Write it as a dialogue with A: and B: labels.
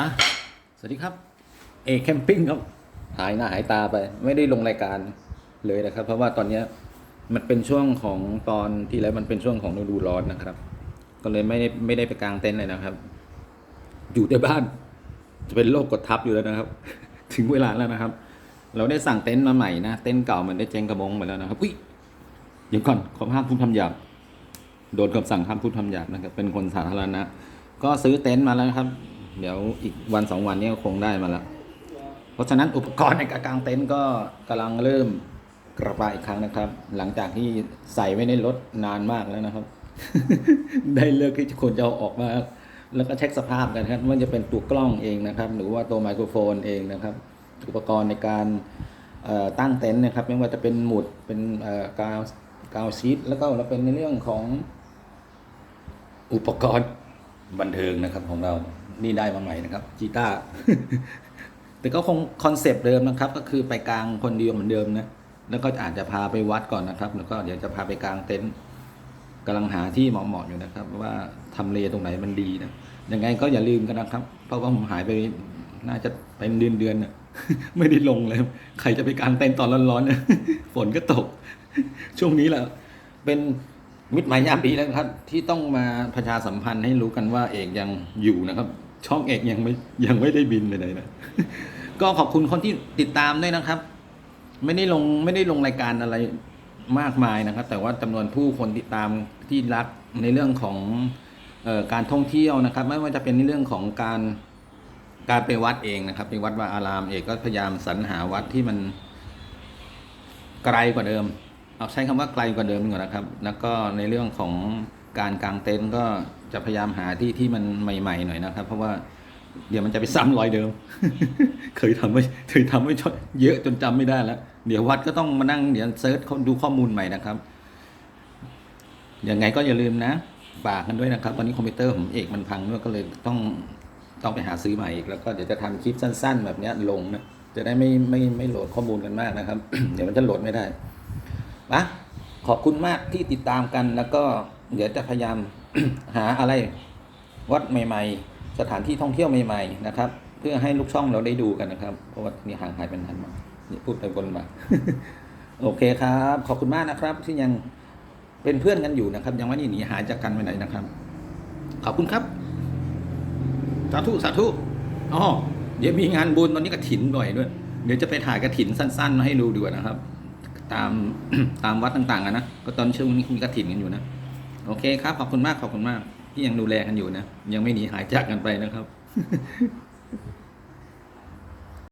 A: อะ สวัสดีครับ เอแคมปิ้งครับ หายหน้าหายตาไป ไม่ได้ลงรายการเลยนะครับ เพราะว่าตอนเนี้ยมันเป็นช่วงของตอนที่แล้วมันเป็นช่วงของฤดูร้อนนะครับ ก็เลยไม่ได้ไม่ได้ไปกลางเต็นท์เลยนะครับ อยู่ในบ้าน จะเป็นโรคกดทับอยู่แล้วนะครับ ถึงเวลาแล้วนะครับ เราได้สั่งเต็นท์มาใหม่นะ เต็นท์เก่ามันได้เจ๊งกระบงไปแล้วนะครับอุ้ยเดี๋ยวก่อนขอห้ามพูดคำหยาบโดนคำสั่งห้ามพูดคำหยาบนะครับ เป็นคนสาธารณะ ก็ซื้อเต็นท์มาแล้วนะครับ เดี๋ยวอีกวันสองวันนี้ก็คงได้มาแล้ว เพราะฉะนั้นอุปกรณ์ในการกางเต็นท์ก็กำลังเริ่มกระบายอีกครั้งนะครับ หลังจากที่ใส่ไว้ในรถนานมากแล้วนะครับ ได้เลิกที่ควรจะเอาออกมา แล้วก็เช็คสภาพกันครับว่าจะเป็นตัวกล้องเองนะครับ หรือว่าตัวไมโครโฟนเองนะครับ อุปกรณ์ในการตั้งเต็นท์นะครับ ไม่ว่าจะเป็นหมุดเป็นกาวกาวชีตแล้วก็เราเป็นในเรื่องของอุปกรณ์บันเทิงนะครับของเรา นี่ได้มาใหม่นะครับกีตาร์แต่ก็คงคอนเซปต์เดิมนะครับ ก็คือไปกลางคนเดียวเหมือนเดิมนะแล้วก็อาจจะพาไปวัดก่อนนะครับ แล้วก็เดี๋ยวจะพาไปกลางเต็นท์กำลังหาที่เหมาะๆอยู่นะครับ ว่าทำเลตรงไหนมันดีนะยังไงก็อย่าลืมกันนะครับ เพราะว่าผมหายไปน่าจะเป็นเดือนเดือนๆน่ะไม่ได้ลงเลย ใครจะไปกางเต็นท์ตอนร้อนๆนี่ยฝนก็ตก ช่วงนี้แหละเป็นมิตรหมายยามดีแล้วครับ ที่ต้องมาประชาสัมพันธ์ให้รู้กันว่าเอกยังอยู่นะครับ ช่องเอกยังไม่ยังไม่ได้บินไปไหนนะก็ขอบคุณคนที่ติดตามด้วยนะครับ ไม่ได้ลงไม่ได้ลงรายการอะไรมากมายนะครับ แต่ว่าจำนวนผู้คนติดตามที่รักในเรื่องของออการท่องเที่ยวนะครับ ไม่ว่าจะเป็นในเรื่องของการการไปวัดเองนะครับไปวัดวาอารามเอกก็พยายามสรรหาวัดที่มันไกลกว่าเดิม เอาใช้คำว่าไกลกว่าเดิมก่อนนะครับ แล้วก็ในเรื่องของ การกางเต็นท์ก็จะพยายามหาที่ที่มันใหม่ ๆ หน่อยนะครับ เพราะว่าเดี๋ยวมันจะไปซ้ำรอยเดิม เคยทำไว้เคยทำไว้เยอะจนจำไม่ได้แล้ว เดี๋ยววัดก็ต้องมานั่งเดี๋ยวเซิร์ชดูข้อมูลใหม่นะครับยังไงก็อย่าลืมนะฝากกันด้วยนะครับตอนนี้คอมพิวเตอร์ผมเอกมันพังด้วยก็เลยต้องต้องไปหาซื้อใหม่อีกแล้วก็เดี๋ยวจะทำคลิปสั้น ๆ แบบนี้ลงนะจะได้ไม่ไม่ไม่โหลดข้อมูลกันมากนะครับ เดี๋ยวมันจะโหลดไม่ได้นะขอบคุณมากที่ติดตามกันแล้วก็ เดี๋ยวจะพยายามหาอะไรวัดใหม่ ๆ สถานที่ท่องเที่ยวใหม่ ๆ นะครับ เพื่อให้ลูกช่องเราได้ดูกันนะครับ เพราะว่านี่ห่างหายไปนานมากนี่พูดไปบนมา โอเคครับ ขอบคุณมากนะครับ ที่ยังเป็นเพื่อนกันอยู่นะครับ ยังไม่ได้หนีหายจากกันไปไหนนะครับ ขอบคุณครับ สาธุสาธุอ๋อเดี๋ยวมีงานบุญตอนนี้กระถินบ่อยด้วย เดี๋ยวจะไปถ่ายกระถินสั้น ๆ มาให้ดูดีกว่านะครับ ตามตามวัดต่างๆนะก็ตอนช่วงนี้มีกระถินกันอยู่นะ โอเคครับ ขอบคุณมากขอบคุณมาก ที่ยังดูแลกันอยู่นะ ยังไม่หนีหายจากกันไปนะครับ